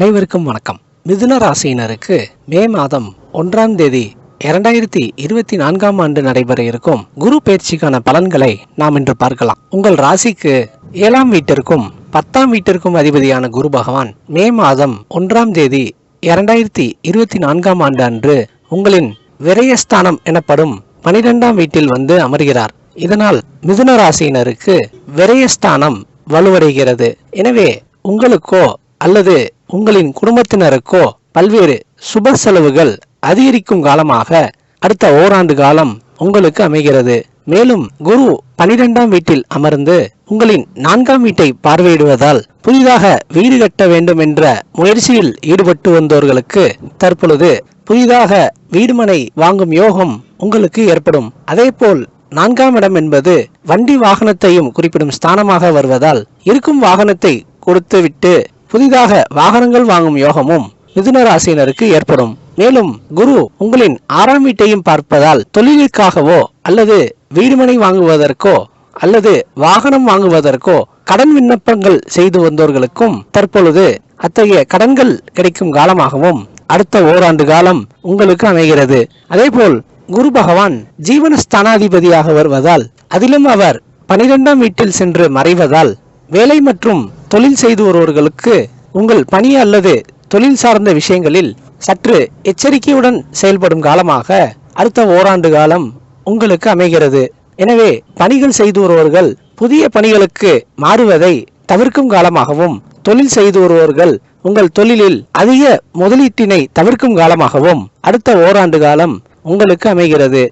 அனைவருக்கும் வணக்கம். மிதுன ராசியினருக்கு மே மாதம் ஒன்றாம் தேதி இரண்டாயிரத்தி இருபத்தி நான்காம் ஆண்டு நடைபெற இருக்கும் குரு பயிற்சிக்கான பலன்களை நாம் இன்று பார்க்கலாம். உங்கள் ராசிக்கு ஏழாம் வீட்டிற்கும் பத்தாம் வீட்டிற்கும் அதிபதியான குரு பகவான் மே மாதம் ஒன்றாம் தேதி இரண்டாயிரத்தி இருபத்தி நான்காம் ஆண்டு அன்று உங்களின் விரயஸ்தானம் எனப்படும் பனிரெண்டாம் வீட்டில் வந்து அமர்கிறார். இதனால் மிதுன ராசியினருக்கு விரயஸ்தானம் வலுவடைகிறது. எனவே உங்களுக்கோ அல்லது உங்களின் குடும்பத்தினருக்கோ பல்வேறு சுப செலவுகள் அதிகரிக்கும் காலமாக அடுத்த ஓராண்டு காலம் உங்களுக்கு அமைகிறது. மேலும் குரு பனிரெண்டாம் வீட்டில் அமர்ந்து உங்களின் நான்காம் வீட்டை பார்வையிடுவதால் புதிதாக வீடு கட்ட வேண்டும் என்ற முயற்சியில் ஈடுபட்டு வந்தவர்களுக்கு தற்பொழுது புதிதாக வீடுமனை வாங்கும் யோகம் உங்களுக்கு ஏற்படும். அதேபோல் நான்காம் இடம் என்பது வண்டி வாகனத்தையும் குறிப்பிடும் ஸ்தானமாக வருவதால் இருக்கும் வாகனத்தை கொடுத்துவிட்டு புதிதாக வாகனங்கள் வாங்கும் யோகமும் மிதுன ராசியினருக்கு ஏற்படும். மேலும் குரு உங்களின் ஆறாம் வீட்டையும் பார்ப்பதால் தொழிலுக்காகவோ அல்லது வீடுமனை வாங்குவதற்கோ அல்லது வாகனம் வாங்குவதற்கோ கடன் விண்ணப்பங்கள் செய்து வந்தோர்களுக்கும் தற்பொழுது அத்தகைய கடன்கள் கிடைக்கும் காலமாகவும் அடுத்த ஓராண்டு காலம் உங்களுக்கு அமைகிறது. அதேபோல் குரு பகவான் ஜீவனஸ்தானாதிபதியாக வருவதால் அதிலும் அவர் பனிரெண்டாம் வீட்டில் சென்று மறைவதால் வேலை மற்றும் தொழில் செய்து வருவர்களுக்கு உங்கள் பணி அல்லது தொழில் சார்ந்த விஷயங்களில் சற்று எச்சரிக்கையுடன் செயல்படும் காலமாக அடுத்த ஓராண்டு காலம் உங்களுக்கு அமைகிறது. எனவே பணிகள் செய்து வருபவர்கள் புதிய பணிகளுக்கு மாறுவதை தவிர்க்கும் காலமாகவும் தொழில் செய்து வருபவர்கள் உங்கள் தொழிலில் அதிக முதலீட்டினை தவிர்க்கும் காலமாகவும் அடுத்த ஓராண்டு காலம் உங்களுக்கு அமைகிறது.